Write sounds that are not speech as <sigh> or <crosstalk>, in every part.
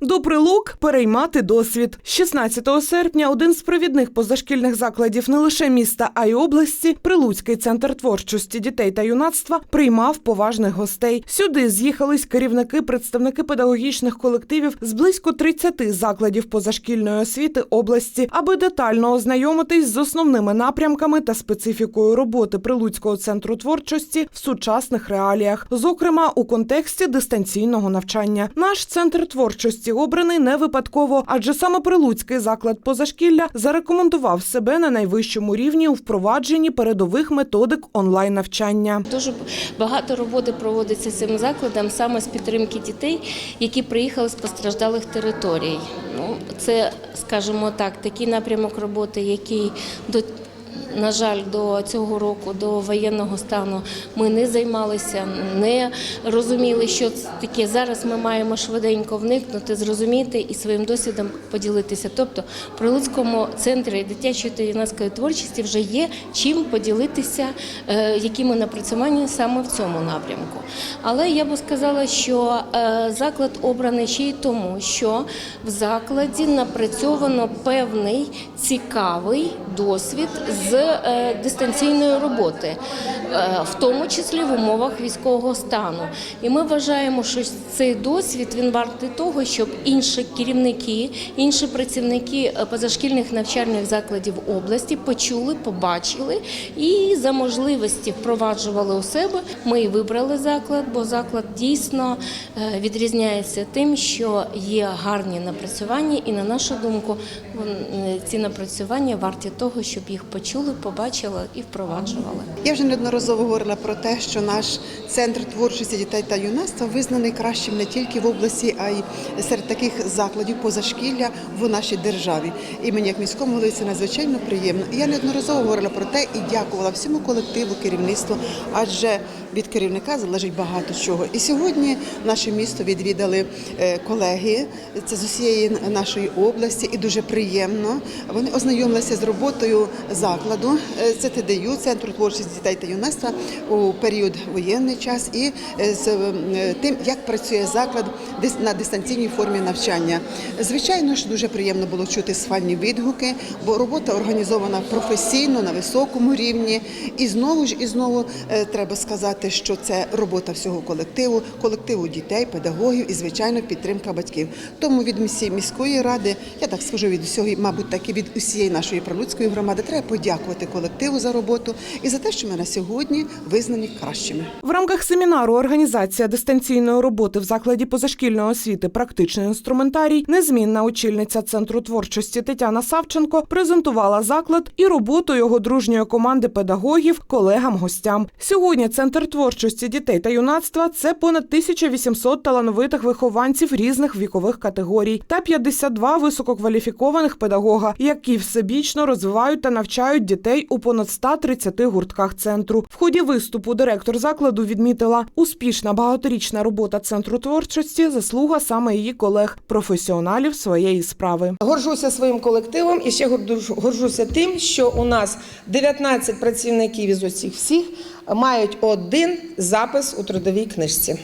До прилук переймати досвід. 16 серпня один з провідних позашкільних закладів не лише міста, а й області, Прилуцький центр творчості дітей та юнацтва, приймав поважних гостей. Сюди з'їхались керівники, представники педагогічних колективів з близько 30 закладів позашкільної освіти області, аби детально ознайомитись з основними напрямками та специфікою роботи Прилуцького центру творчості в сучасних реаліях, зокрема у контексті дистанційного навчання. Наш центр творчості обраний не випадково, адже саме Прилуцький заклад позашкілля зарекомендував себе на найвищому рівні у впровадженні передових методик онлайн навчання. Дуже багато роботи проводиться цим закладом саме з підтримки дітей, які приїхали з постраждалих територій. Ну, це, скажімо так, такий напрямок роботи, який до на жаль, до цього року, до воєнного стану, ми не займалися, не розуміли, що це таке. Зараз ми маємо швиденько вникнути, зрозуміти і своїм досвідом поділитися. Тобто, в Прилуцькому центрі дитячої та юнацької творчості вже є чим поділитися, е, якими напрацювання саме в цьому напрямку. Але я би сказала, що е, заклад обраний ще й тому, що в закладі напрацьовано певний цікавий досвід з е, дистанційної роботи, е, в тому числі в умовах військового стану. І ми вважаємо, що цей досвід він вартий того, щоб інші керівники, інші працівники е, позашкільних навчальних закладів області почули, побачили і за можливості впроваджували у себе. Ми і вибрали заклад, бо заклад дійсно відрізняється тим, що є гарні напрацювання, і на нашу думку, ці напрацювання варті того, щоб їх почули, побачили і впроваджували. Я вже неодноразово говорила про те, що наш центр творчості дітей та юнацтва визнаний кращим не тільки в області, а й серед таких закладів позашкілля в нашій державі. І мені, як міському голові, це надзвичайно приємно. І я неодноразово говорила про те і дякувала всьому колективу, керівництву, адже від керівника залежить багато чого. І сьогодні наше місто відвідали е, колеги. Це з усієї нашої області, і дуже приємно. Вони ознайомилися з роботою закладу. Це ТДЮ, Центру творчості дітей та юнацтва у період воєнний час, і е, з е, тим, як працює заклад на дистанційній формі навчання. Звичайно ж, дуже приємно було чути схвальні відгуки, бо робота організована професійно на високому рівні. І знову ж і знову треба сказати, що це робота всього колективу, колективу дітей, педагогів і звичайно підтримка батьків. Тому від міської ради, я так скажу від усього, мабуть, так і від усієї нашої прилуцької громади, треба подякувати колективу за роботу і за те, що ми на сьогодні визнані кращими. В рамках семінару Організація дистанційної роботи в закладі позашкільної освіти Практичний інструментарій незмінна очільниця центру творчості Тетяна Савченко презентувала заклад і роботу його дружньої команди педагогів колегам-гостям. Сьогодні центр творчості дітей та юнацтва це понад 1800 талановитих вихованців різних вікових категорій та 52 висококваліфікованих педагога, які всебічно розвивають та навчають дітей у понад 130 гуртках центру. В ході виступу директор закладу відмітила успішна багаторічна робота центру творчості заслуга саме її колег, професіоналів своєї справи. Горжуся своїм колективом і ще горжуся тим, що у нас 19 працівників із усіх всіх мають один запис у трудовій книжці.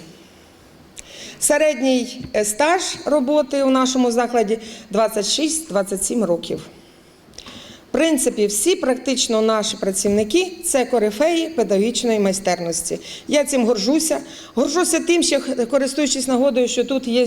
Середній е, стаж роботи у нашому закладі 26-27 років. Принципі, всі практично наші працівники це корифеї педагогічної майстерності. Я цим горжуся. Горжуся тим, що користуючись нагодою, що тут є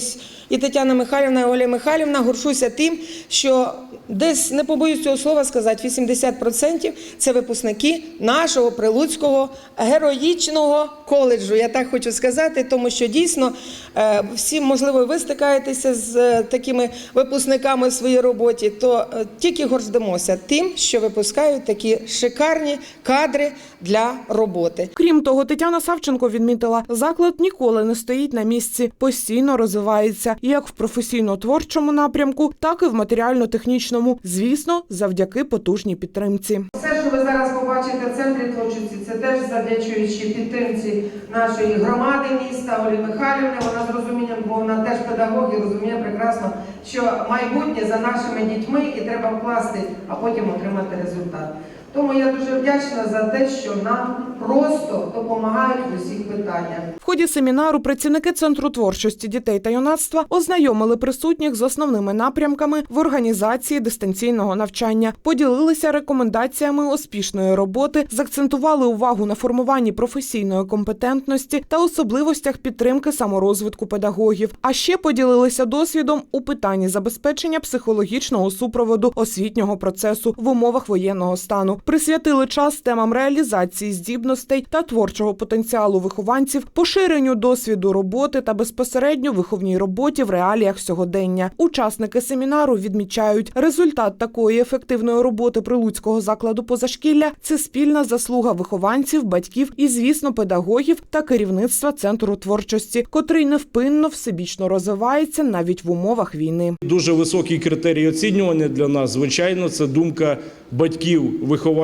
і Тетяна Михайлівна, і Оля Михайлівна, горжуся тим, що десь не побоюсь цього слова сказати, 80% це випускники нашого прилуцького героїчного коледжу. Я так хочу сказати, тому що дійсно е, всі, можливо, ви стикаєтеся з е, такими випускниками в своїй роботі, то е, тільки гордимося тим, що випускають такі шикарні кадри для роботи. Крім того, Тетяна Савченко відмітила, заклад ніколи не стоїть на місці, постійно розвивається як в професійно-творчому напрямку, так і в матеріально-технічному, звісно, завдяки потужній підтримці. Що ви зараз побачите в центрі творчості, це теж завдячуючи підтримці нашої громади міста Олі Михайлівни. Вона з розумінням, бо вона теж педагог і розуміє прекрасно, що майбутнє за нашими дітьми і треба вкласти, а потім отримати результат. Тому я дуже вдячна за те, що нам просто допомагають в усіх питаннях. В ході семінару працівники центру творчості дітей та юнацтва ознайомили присутніх з основними напрямками в організації дистанційного навчання, поділилися рекомендаціями успішної роботи, закцентували увагу на формуванні професійної компетентності та особливостях підтримки саморозвитку педагогів. А ще поділилися досвідом у питанні забезпечення психологічного супроводу освітнього процесу в умовах воєнного стану. Присвятили час темам реалізації здібностей та творчого потенціалу вихованців, поширенню досвіду роботи та безпосередньо виховній роботі в реаліях сьогодення. Учасники семінару відмічають, результат такої ефективної роботи прилуцького закладу позашкілля це спільна заслуга вихованців, батьків і, звісно, педагогів та керівництва центру творчості, котрий невпинно всебічно розвивається навіть в умовах війни. Дуже високий критерій оцінювання для нас, звичайно, це думка батьків, вихованців.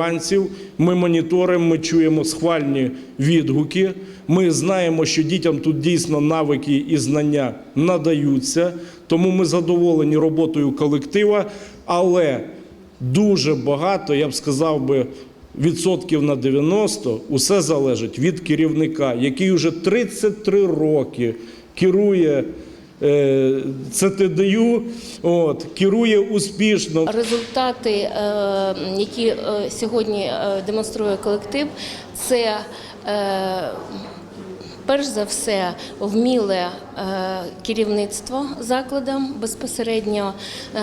Ми моніторимо, ми чуємо схвальні відгуки. Ми знаємо, що дітям тут дійсно навики і знання надаються. Тому ми задоволені роботою колектива, але дуже багато, я б сказав би. Відсотків на 90 усе залежить від керівника, який вже 33 роки керує ЦТДЮ, от, керує успішно. Результати, е, які е, сьогодні е, демонструє колектив, це е, перш за все вміле е, керівництво закладом. Безпосередньо е,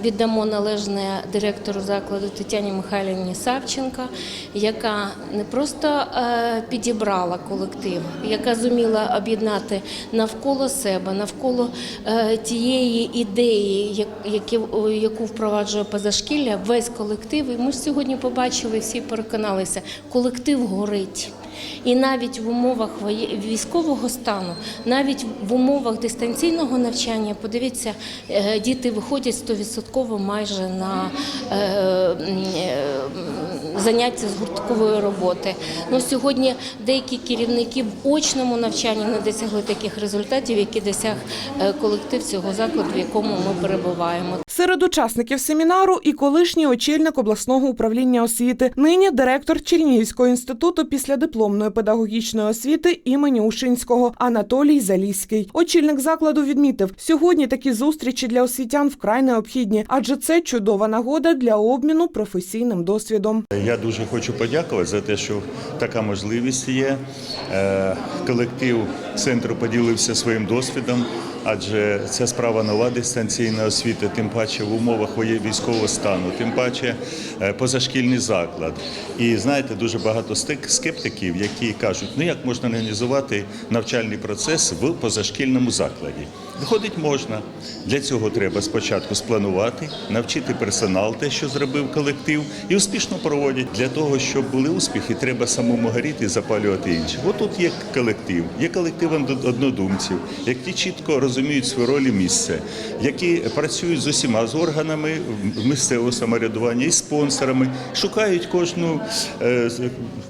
віддамо належне директору закладу Тетяні Михайлівні Савченка, яка не просто е, підібрала колектив, яка зуміла об'єднати навколо себе, навколо тієї ідеї, яку впроваджує позашкілля, весь колектив. І ми ж сьогодні побачили, всі переконалися, колектив горить. І навіть в умовах військового стану, навіть в умовах дистанційного навчання, подивіться, е, діти виходять 100% майже на е, е, заняття з гурткової роботи. Ну, сьогодні деякі керівники в очному навчанні не досягли таких результатів, які досяг колектив цього закладу, в якому ми перебуваємо. Серед учасників семінару і колишній очільник обласного управління освіти, нині директор Чернігівського інституту післядипломної педагогічної освіти імені Ушинського Анатолій Заліський. Очільник закладу відмітив, сьогодні такі зустрічі для освітян вкрай необхідні, адже це чудова нагода для обміну професійним досвідом. Я дуже хочу подякувати за те, що така можливість є. Е, Колектив центру поділився своїм досвідом, адже це справа нова дистанційна освіта, тим паче в умовах військового стану, тим паче е, позашкільний заклад. І знаєте, дуже багато скептиків, які кажуть, ну як можна організувати навчальний процес в позашкільному закладі. Виходить, можна. Для цього треба спочатку спланувати, навчити персонал те, що зробив колектив, і успішно проводять. Для того, щоб були успіхи, треба самому горіти і запалювати інших. Отут є колектив, є колектив однодумців, які чітко розуміють свою роль і місце, які працюють з усіма з органами місцевого самоврядування і спонсорами, шукають кожну е,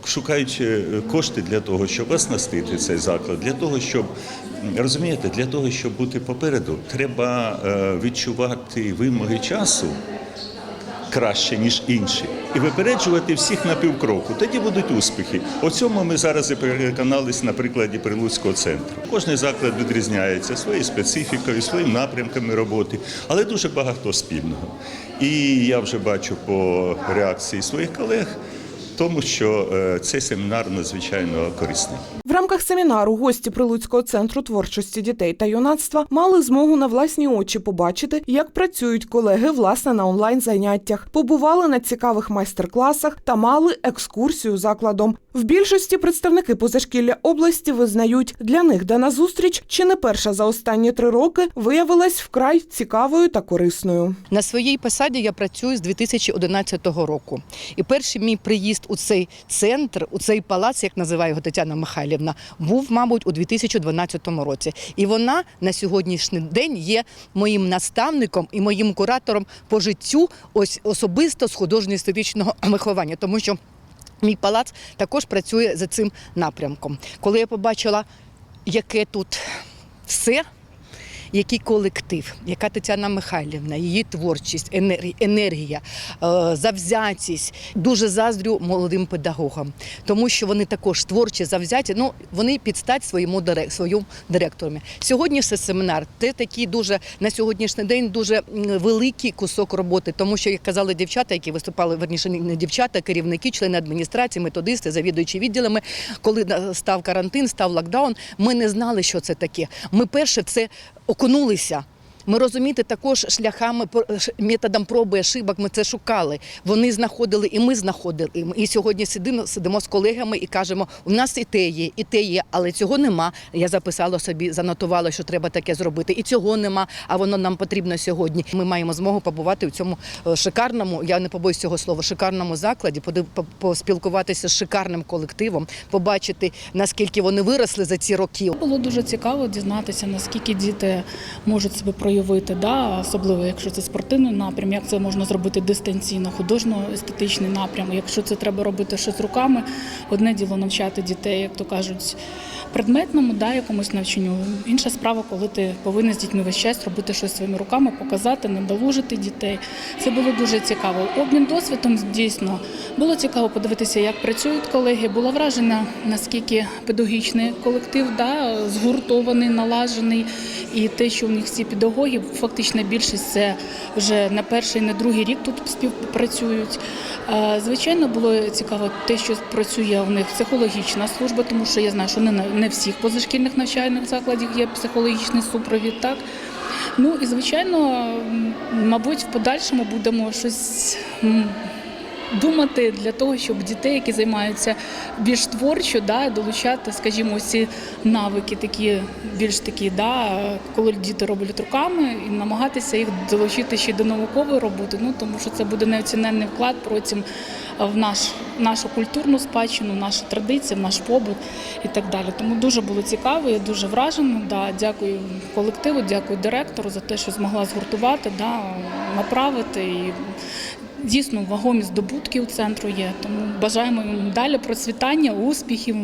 шукають е, кошти для того, щоб оснастити цей заклад, для того, щоб Розумієте, для того, щоб бути попереду, треба е, відчувати вимоги часу краще, ніж інші, і випереджувати всіх на півкроку. Тоді будуть успіхи. У цьому ми зараз і переконались на прикладі Прилуцького центру. Кожний заклад відрізняється своєю специфікою, своїми напрямками роботи, але дуже багато спільного. І я вже бачу по реакції своїх колег, тому що е, цей семінар надзвичайно корисний. В рамках семінару гості Прилуцького центру творчості дітей та юнацтва мали змогу на власні очі побачити, як працюють колеги власне на онлайн заняттях, побували на цікавих майстер-класах та мали екскурсію закладом. В більшості представники позашкілля області визнають, для них дана зустріч, чи не перша за останні три роки, виявилась вкрай цікавою та корисною. На своїй посаді я працюю з 2011 року. І перший мій приїзд у цей центр, у цей палац, як називає його Тетяна Михайлівна, був, мабуть, у 2012 році. І вона на сьогоднішній день є моїм наставником і моїм куратором по життю, ось особисто з художньо-естетичного <clears throat> виховання, тому що. Мій палац також працює за цим напрямком. Коли я побачила, яке тут все, який колектив, яка Тетяна Михайлівна, її творчість, енергія, е, завзятість. Дуже заздрю молодим педагогам, тому що вони також творчі, завзяті. Ну вони підстать своєму своєму директору. Сьогоднішній семінар це такий дуже на сьогоднішній день дуже великий кусок роботи, тому що як казали дівчата, які виступали верніше не дівчата, керівники, члени адміністрації, методисти, завідуючі відділами. Коли став карантин, став локдаун, ми не знали, що це таке. Ми перше це окунулися. Ми розумієте, також шляхами пр- методом проби ошибок ми це шукали. Вони знаходили, і ми знаходили. І сьогодні сидимо, сидимо з колегами і кажемо: у нас і те є, і те є, але цього нема. Я записала собі, занотувала, що треба таке зробити. І цього нема, а воно нам потрібно сьогодні. Ми маємо змогу побувати в цьому е, шикарному, я не побоюсь цього слова, шикарному закладі, поспілкуватися з шикарним колективом, побачити наскільки вони виросли за ці роки. Було дуже цікаво дізнатися, наскільки діти можуть себе проявити, да, особливо якщо це спортивний напрям, як це можна зробити дистанційно, художньо-естетичний напрям. Якщо це треба робити щось руками, одне діло навчати дітей, як то кажуть, предметному, да, якомусь навчанню. Інша справа, коли ти повинен з дітьми весь час робити щось своїми руками, показати, надолужити дітей. Це було дуже цікаво. Обмін досвідом дійсно було цікаво подивитися, як працюють колеги. Була вражена, наскільки педагогічний колектив да, згуртований, налажений. І те, що у них всі педагоги, фактично більшість це вже на перший, на другий рік тут співпрацюють. Звичайно, було цікаво те, що працює у них психологічна служба, тому що я знаю, що не на не всіх позашкільних навчальних закладів є психологічний супровід. Так ну і звичайно, мабуть, в подальшому будемо щось. Думати для того, щоб дітей, які займаються більш творчо, да, долучати, скажімо, ці навики, такі більш такі, да, коли діти роблять руками, і намагатися їх долучити ще до наукової роботи. Ну тому що це буде неоціненний вклад потім в наш нашу культурну спадщину, в нашу традиції, в наш побут і так далі. Тому дуже було цікаво, я дуже вражена. Да, дякую колективу, дякую директору за те, що змогла згуртувати, да, направити і. Дійсно, вагомі здобутки у центру є, тому бажаємо їм далі процвітання, успіхів.